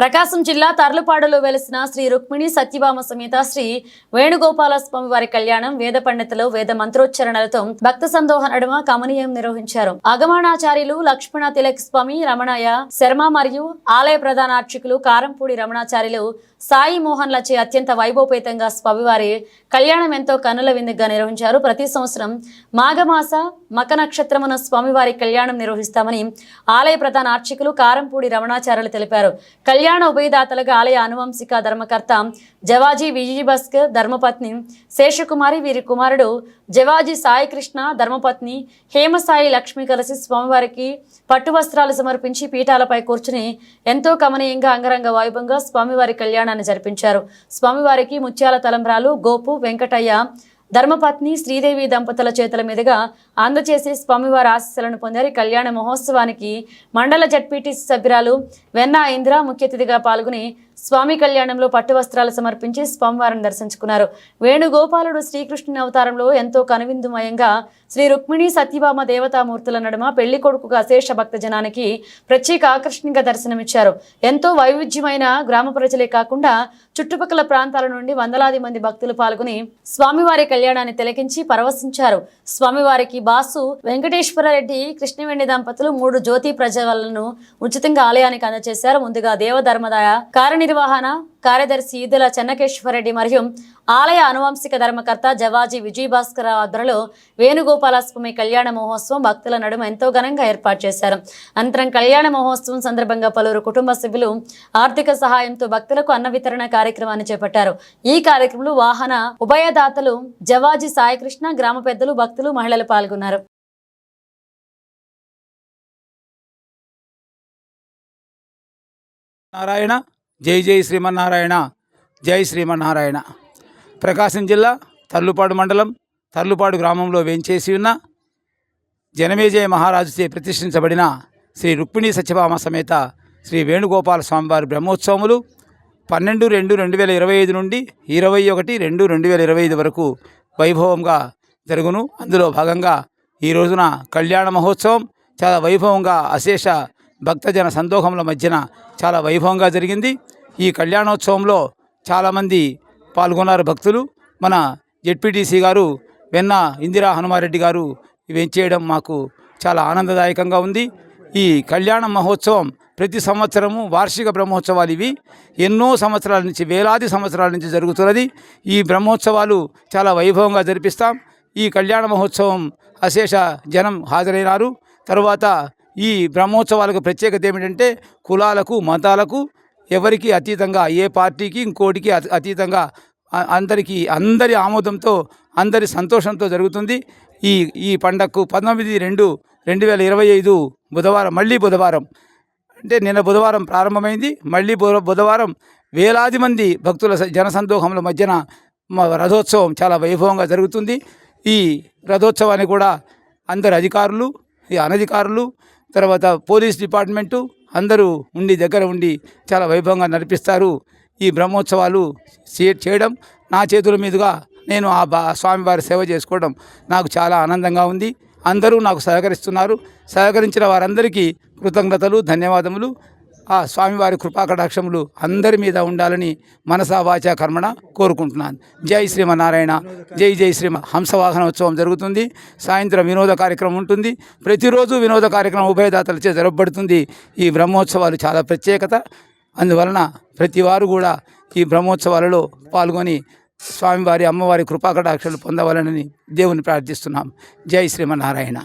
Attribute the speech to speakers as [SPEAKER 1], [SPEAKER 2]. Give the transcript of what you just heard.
[SPEAKER 1] ప్రకాశం జిల్లా తర్లుపాడులో వెలిసిన శ్రీ రుక్మిణి సత్యభామ సమేత శ్రీ వేణుగోపాల స్వామి వారి కళ్యాణం వేద పండితులు వేద మంత్రోచ్చరణలతో భక్త సందోహ నడుమ కమనీయం నిర్వహించారు. అగమానాచార్యులు లక్ష్మణ తిలక్ స్వామి రమణయ్య శర్మ మరియు ఆలయ ప్రధాన అర్చకులు కారంపూడి రమణాచార్యులు సాయి మోహన్ లచే అత్యంత వైభవపేతంగా స్వామివారి కళ్యాణం ఎంతో కనుల విందుగా నిర్వహించారు. ప్రతి సంవత్సరం మాఘమాస మక నక్షత్రమున స్వామివారి కళ్యాణం నిర్వహిస్తామని ఆలయ ప్రధాన అర్చకులు కారంపూడి రమణాచార్యులు తెలిపారు. కళ్యాణ ఉభయదాతలుగా ఆలయ అనువంశిక ధర్మకర్త జవాజీ విజయభస్కర్ ధర్మపత్ని శేషకుమారి వీరి కుమారుడు జవాజీ సాయికృష్ణ ధర్మపత్ని హేమసాయి లక్ష్మి కలిసి స్వామివారికి పట్టు వస్త్రాలు సమర్పించి పీఠాలపై కూర్చుని ఎంతో కమనీయంగా అంగరంగ వైభవంగా స్వామివారి కళ్యాణాన్ని జరిపించారు. స్వామివారికి ముత్యాల తలంబ్రాలు గోపు వెంకటయ్య ధర్మపత్ని శ్రీదేవి దంపతుల చేతుల మీదుగా అందచేసి స్వామివారి ఆశీస్సులను పొందారు. కళ్యాణ మహోత్సవానికి మండల జడ్పీటీసీ సభ్యురాలు వెన్నా ఇందిర ముఖ్య అతిథిగా పాల్గొని స్వామి కళ్యాణంలో పట్టు వస్త్రాలు సమర్పించి స్వామివారిని దర్శించుకున్నారు. వేణుగోపాలుడు శ్రీకృష్ణుని అవతారంలో ఎంతో కనువిందుమయంగా శ్రీ రుక్మిణి సత్యభామ దేవతామూర్తుల నడుమ పెళ్ళి కొడుకుగా అశేష భక్త జనానికి ప్రత్యేక ఆకర్షణగా దర్శనమిచ్చారు. ఎంతో వైవిధ్యమైన గ్రామ ప్రజలే కాకుండా చుట్టుపక్కల ప్రాంతాల నుండి వందలాది మంది భక్తులు పాల్గొని స్వామివారి కళ్యాణాన్ని తిలకించి పరవశించారు. స్వామివారికి బాసు వెంకటేశ్వరరెడ్డి కృష్ణవేణి దంపతులు మూడు జ్యోతి ప్రజలను ఉచితంగా ఆలయానికి అందజేశారు. ముందుగా దేవధర్మదాయ నిర్వహణ కార్యదర్శి ఈదుల చెన్నకేశ్వరరెడ్డి మరియు ఆలయ అనువంశిక ధర్మకర్త జవాజీ విజయభాస్కర్ ఆధ్వర్యంలో వేణుగోపాల స్వామి కళ్యాణ మహోత్సవం భక్తుల నడుమ ఎంతో ఘనంగా ఏర్పాటు చేశారు. అనంతరం కళ్యాణ మహోత్సవం సందర్భంగా పలువురు కుటుంబ సభ్యులు ఆర్థిక సహాయంతో భక్తులకు అన్న వితరణ కార్యక్రమాన్ని చేపట్టారు. ఈ కార్యక్రమంలో వాహన ఉభయదాతలు జవాజీ సాయికృష్ణ గ్రామ పెద్దలు భక్తులు మహిళలు పాల్గొన్నారు.
[SPEAKER 2] నారాయణ జై జై శ్రీమన్నారాయణ జై శ్రీమన్నారాయణ. ప్రకాశం జిల్లా తర్లుపాడు మండలం తర్లుపాడు గ్రామంలో వేంచేసి ఉన్న జనమేజయ మహారాజుచే ప్రతిష్ఠించబడిన శ్రీ రుక్మిణీ సత్యభామ సమేత శ్రీ వేణుగోపాల స్వామివారి బ్రహ్మోత్సవములు పన్నెండు రెండు రెండు వేల ఇరవై ఐదు నుండి ఇరవై ఒకటి రెండు రెండు వేల ఇరవై ఐదు వరకు వైభవంగా జరుగును. అందులో భాగంగా ఈ రోజున కళ్యాణ మహోత్సవం చాలా వైభవంగా అశేష భక్తజన సందోహముల మధ్యన చాలా వైభవంగా జరిగింది. ఈ కళ్యాణోత్సవంలో చాలామంది పాల్గొన్నారు భక్తులు. మన జెడ్పీటీసీ గారు వెన్న ఇందిరా హనుమారెడ్డి గారు ఇవి చేయడం మాకు చాలా ఆనందదాయకంగా ఉంది. ఈ కళ్యాణ మహోత్సవం ప్రతి సంవత్సరము వార్షిక బ్రహ్మోత్సవాలు ఇవి. ఎన్నో సంవత్సరాల నుంచి వేలాది సంవత్సరాల నుంచి జరుగుతున్నది. ఈ బ్రహ్మోత్సవాలు చాలా వైభవంగా జరిపిస్తాం. ఈ కళ్యాణ మహోత్సవం అశేష జనం హాజరైనారు. తరువాత ఈ బ్రహ్మోత్సవాలకు ప్రత్యేకత ఏమిటంటే కులాలకు మతాలకు ఎవరికి అతీతంగా ఏ పార్టీకి ఇంకోటికి అతీతంగా అందరికీ అందరి ఆమోదంతో అందరి సంతోషంతో జరుగుతుంది. ఈ ఈ పండగకు పంతొమ్మిది రెండు రెండు వేల ఇరవై ఐదు బుధవారం మళ్ళీ బుధవారం. అంటే నిన్న బుధవారం ప్రారంభమైంది. మళ్ళీ బుధ- బుధవారం వేలాది మంది భక్తుల స- జనసందోహముల మధ్యన మా రథోత్సవం చాలా వైభవంగా జరుగుతుంది. ఈ రథోత్సవాన్ని కూడా అందరు అధికారులు ఈ అనధికారులు తర్వాత పోలీస్ డిపార్ట్మెంటు అందరూ ఉండి దగ్గర ఉండి చాలా వైభవంగా నడిపిస్తారు. ఈ బ్రహ్మోత్సవాలు చేయడం నా చేతుల మీదుగా నేను ఆ బా స్వామివారి సేవ చేసుకోవడం నాకు చాలా ఆనందంగా ఉంది. అందరూ నాకు సహకరిస్తున్నారు. సహకరించిన వారందరికీ కృతజ్ఞతలు ధన్యవాదములు. ఆ స్వామివారి కృపాకటాక్షములు అందరి మీద ఉండాలని మనసా వాచ కర్మణ కోరుకుంటున్నాను. జై శ్రీమన్నారాయణ జై జై శ్రీమ హంసవాహనోత్సవం జరుగుతుంది. సాయంత్రం వినోద కార్యక్రమం ఉంటుంది. ప్రతిరోజు వినోద కార్యక్రమం ఉభయదాతలచే జరపబడుతుంది ఈ బ్రహ్మోత్సవాలు చాలా ప్రత్యేకత. అందువలన ప్రతి వారు కూడా ఈ బ్రహ్మోత్సవాలలో పాల్గొని స్వామివారి అమ్మవారి కృపాకటాక్షలు పొందవాలని దేవుని ప్రార్థిస్తున్నాం. జై శ్రీమన్నారాయణ.